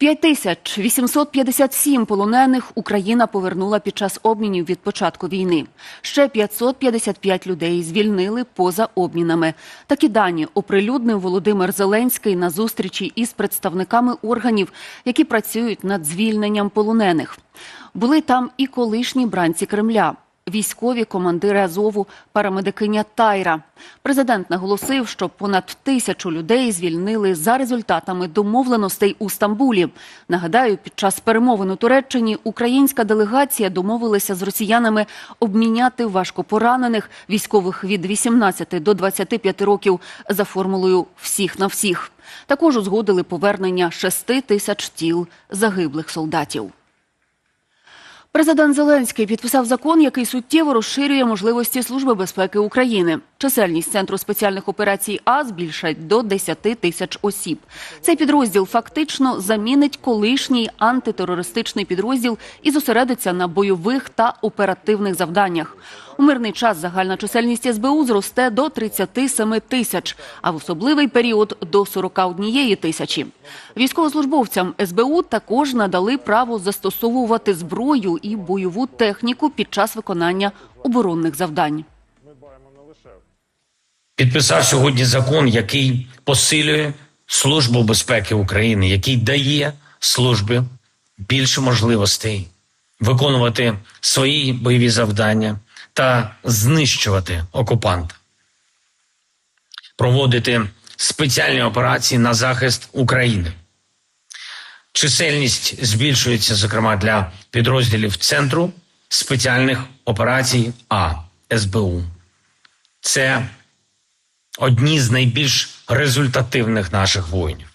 5857 полонених Україна повернула під час обмінів від початку війни. Ще 555 людей звільнили поза обмінами. Такі дані оприлюднив Володимир Зеленський на зустрічі із представниками органів, які працюють над звільненням полонених. Були там і колишні бранці Кремля. Військові командири Азову, парамедикиня Тайра. Президент наголосив, що понад тисячу людей звільнили за результатами домовленостей у Стамбулі. Нагадаю, під час перемовин у Туреччині українська делегація домовилася з росіянами обміняти важкопоранених військових від 18 до 25 років за формулою всіх на всіх. Також узгодили повернення 6 тисяч тіл загиблих солдатів. Президент Зеленський підписав закон, який суттєво розширює можливості Служби безпеки України. Чисельність центру спеціальних операцій А збільшать до 10 тисяч осіб. Цей підрозділ фактично замінить колишній антитерористичний підрозділ і зосередиться на бойових та оперативних завданнях. У мирний час загальна чисельність СБУ зросте до 37 тисяч, а в особливий період до 41 тисячі. Військовослужбовцям СБУ також надали право застосовувати зброю і бойову техніку під час виконання оборонних завдань. підписав сьогодні закон, який посилює Службу безпеки України, який дає службі більше можливостей виконувати свої бойові завдання та знищувати окупанта, проводити спеціальні операції на захист України. Чисельність збільшується, зокрема, для підрозділів Центру спеціальних операцій А СБУ. Це одні з найбільш результативних наших воїнів.